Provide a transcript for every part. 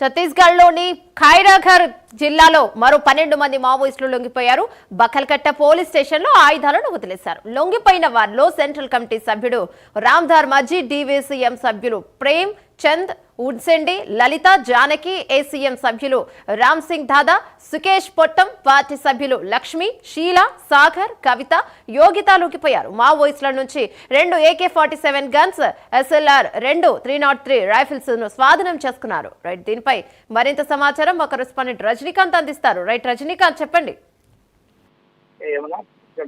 ఛత్తీస్గఢ్లోని ఖైరాఘర్ జిల్లాలో మరో పన్నెండు మంది మావోయిస్టులు లొంగిపోయారు. బకల్కట్ట పోలీస్ స్టేషన్లో ఆయుధాలను వదిలేశారు. లొంగిపోయిన వారిలో సెంట్రల్ కమిటీ సభ్యుడు రామ్ధార్ మజీ డివిసిఎం సభ్యులు ప్రేమ్ చంద్ ఉడ్సెండి లలిత జానకి ఏసీఎం సభ్యులు రామ్ సింగ్ దాదా సుకేష్ పొట్టం పార్టీ సభ్యులు లక్ష్మి షీల సాగర్ కవిత యోగిత మా మావోయిస్టుల నుంచి రెండు AK forty seven guns SLR రెండు త్రీ నాట్ త్రీ రైఫిల్స్ను స్వాధీనం చేసుకున్నారు. రైట్ దీనిపై మరింత సమాచారం మా కరెస్పాండెంట్ రజనీకాంత్ అందిస్తారు. రైట్ రజనీకాంత్ చెప్పండి.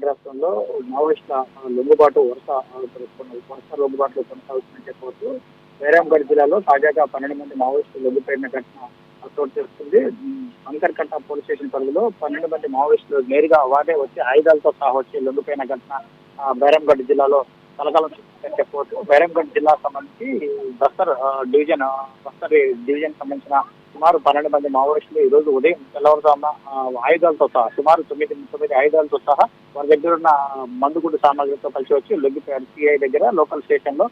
రాష్ట్రంలో మావోయిస్టుల లొంగుబాటు వరుస వరుస లొంగుబాట్లు కొనసాగుతుందని చెప్పవచ్చు. బైరాంగఢ్ జిల్లాలో తాజాగా పన్నెండు మంది మావోయిస్టులు లొంగిపోయిన ఘటన చోటు చేసుకుంది అంకర్కట్ట పోలీస్ స్టేషన్ పరిధిలో పన్నెండు మంది మావోయిస్టులు నేరుగా వాడే వచ్చి ఆయుధాలతో సహా వచ్చి లొంగిపోయిన ఘటన ఆ, బైరాంగఢ్ జిల్లాలో కలకాలం చెప్పవచ్చు. బైరాంగఢ్ జిల్లా సంబంధించి బస్తర్ డివిజన్ బస్తర్ డివిజన్ సంబంధించిన సుమారు పన్నెండు మంది మావోయిస్టులు ఈ రోజు ఉదయం తెల్లవారుజామున ఆయుధాలతో సహా సుమారు తొమ్మిది తొమ్మిది ఆయుధాలతో సహా వారి దగ్గర ఉన్న మందుగుండు సామాగ్రితో కలిసి వచ్చి లొంగిపోయారు. సిఐ దగ్గర లోకల్ స్టేషన్లో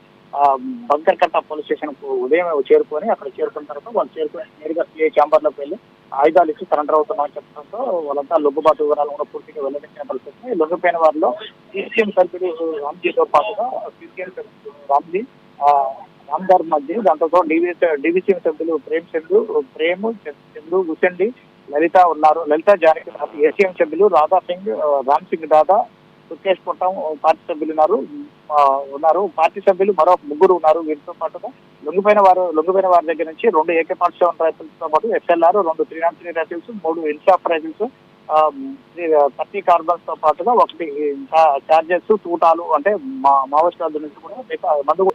బంకర్కట్ట పోలీస్ స్టేషన్కు ఉదయం చేరుకొని అక్కడ చేరుకున్న తర్వాత వాళ్ళు చేరుకొని నేరుగా సిఐ ఛాంబర్లోకి వెళ్ళి ఆయుధాలు ఇచ్చి సరెండర్ అవుతున్నామని చెప్పడంతో వాళ్ళంతా లొంగుబాటు వివరాలు కూడా పూర్తిగా వెల్లడించిన పరిస్థితి లొంగిపోయిన వారిలో సీసీఎం సభ్యుడు రామ్జీతో పాటుగా సీసీఎం రామ్జీ ఆ, రామ్దార్ మధ్య దాంతో డివిసీఎం సభ్యులు ప్రేమ్ చంద్రు ప్రేమ్ చంద్రు హుసెండి లలిత ఉన్నారు. లలిత జానకి ఏసీఎం సభ్యులు రాధా సింగ్ రామ్ సింగ్ దాదా సుఖేష్ పొట్టం పార్టీ సభ్యులు ఉన్నారు ఉన్నారు. పార్టీ సభ్యులు మరో ముగ్గురు ఉన్నారు వీరితో పాటుగా. లొంగిపోయిన వారు లొంగిపోయిన వారి దగ్గర నుంచి రెండు ఏకే ఫార్టీ సెవెన్ రైఫిల్స్తో పాటు ఎస్ఎల్ఆర్ రెండు త్రీ నాట్ త్రీ రైఫిల్స్ మూడు ఇన్షాప్ రైఫిల్స్ థర్టీ కార్బన్స్తో పాటుగా ఒకటి చార్జెస్ తూటాలు అంటే మా మావోయిస్టుల నుంచి కూడా మందు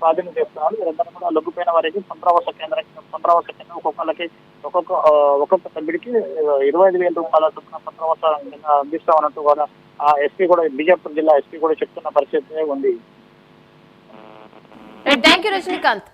స్వాధీనం చేస్తున్నారు. వీరందరూ కూడా లొంగిపోయిన వారికి పునరావాస కేంద్రం పునరావాస కేంద్రం ఒక్కొక్కరికి ఒక్కొక్క ఒక్కొక్క సభ్యుడికి ఇరవై ఐదు వేల రూపాయల చొప్పున పునరావాస అందిస్తామన్నట్టు కూడా ఆ ఎస్పీ కూడా బీజాపూర్ జిల్లా ఎస్పీ కూడా చెప్తున్న పరిస్థితి ఉంది. Thank you Rajinikanth.